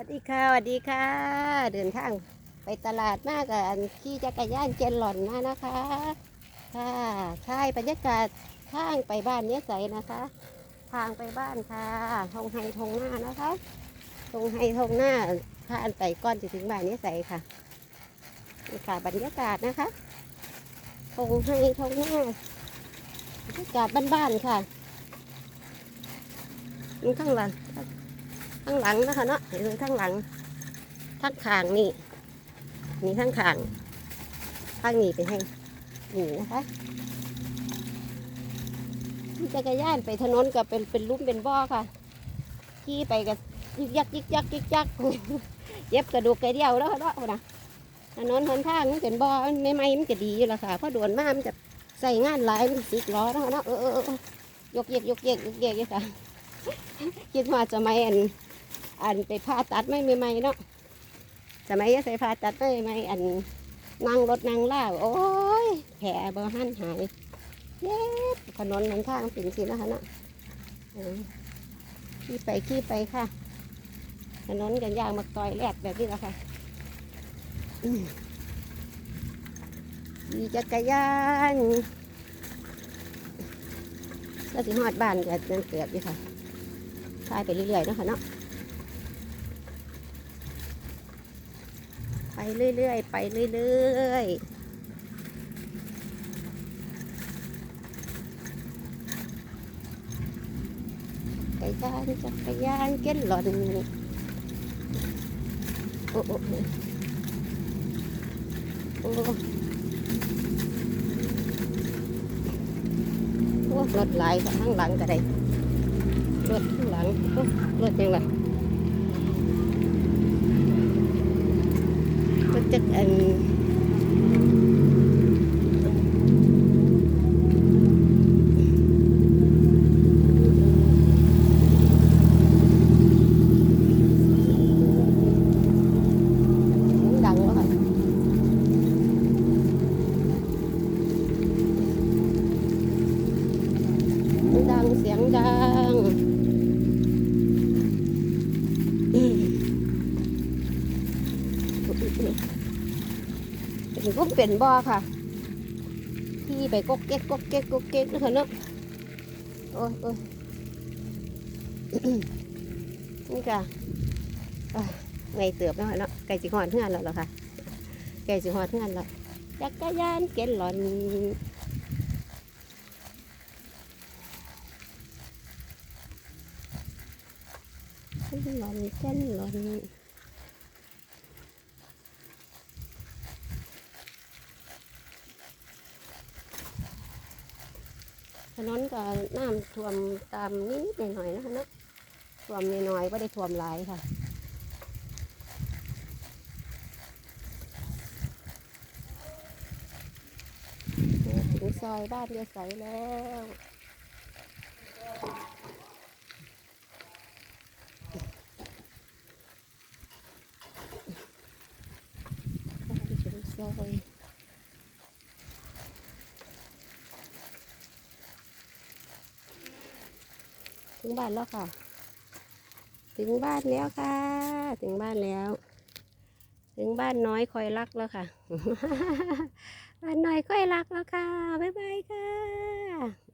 วัสดีค่ะสวัสดีค่ะ เดินทางไปตลาดมากกับขี่จักรยานเจนหล่อนมานะคะ ค่ะใช่บรรยากาศทางไปบ้านเนี้ยใสนะคะ ทางไปบ้านค่ะทงไฮทงหน้านะคะทงไฮทงหน้าผ่านไปก่อนจะถึงบ้านเนี้ยใสค่ะนี่ค่ะบรรยากาศนะคะทงไฮทงหน้าบรรยากาศบ้านๆค่ะนี่ข้างหลัง ข้างหลังนะคะเนาะเห็นข้างหลังข้างขางนี่นี่ข้างขางข้างนี้เป็นให้นี่นะคะขี่จักรยานไปถนนกับเป็นเป็นลุ่มเป็นบ่อค่ะขี่ไปกับยึกยักยึกยักยึกยักเย็บกระดูกกระเดี่ยวแล้วค่ะเนาะนะถนนหนทางมันเป็นบ่อไม่ไม่มันจะดีอยู่ล้วค่ะเพราะด่วนมากมันจะใส่งานหลายมันสิกล้อแล้วค่ะเนาะเออเออยกเยกยกเยกยกเยกอยู่ค่ะคิดว่าสมัยอัน อันไปผ่าตัดไม่ใหม่ๆเนาะสมัยยังใส่ผ่าตัดไม่ใหม่อันนั่งรถนั่งล่าโอ้ยแผลบ่หันหายเย็บถนนหนทางเป็นสินะคะเนาะขี่ไปขี่ไปค่ะ ถนนกันยางมาต่อยแลกแบบนี้แหละค่ะมีจักรยานก็สิฮอดบ้านเกิดนั่นเกิดอยู่ค่ะพายไปเรื่อยๆนะคะเนาะ ไป เรื่อยๆ ไปเรื่อยๆจักรยานจักรยานเก็นหล่อนโอ้โอ้โอ้โอ้โอ้รถหลข้างหลังก็ได้รถข้างหลังรถยังไง รถจักรอัน ดังแล้วค่ะดังเสียงดังอืม เป็นก็เป็นบ่อค่ะ ที่ไปกกเก๊กกกเก๊กกกเก๊กนะคะเนาะโอ้ยโอ้ยนี่ค่ะไงเติบแล้วค่ะเนาะไก่สิหอนเฮือนแล้วหรอค่ะไก่สิหอนเฮือนแล้วจักรยานเก็นหลอนเก็นหลอนเก็นหลอน ถนนก็น้ำท่วมตามนิดๆหน่อยๆนะคะเนาะท่วมน้อยๆไม่ได้ท่วมหลายค่ะถึงซอยบ้านเรียใสแล้วถึงซอย ถึงบ้านแล้วค่ะ ถึงบ้านแล้วค่ะ ถึงบ้านแล้ว ถึงบ้านน้อยคอยรักแล้วค่ะ บ้านน้อยคอยรักแล้วค่ะ บ๊ายบายค่ะ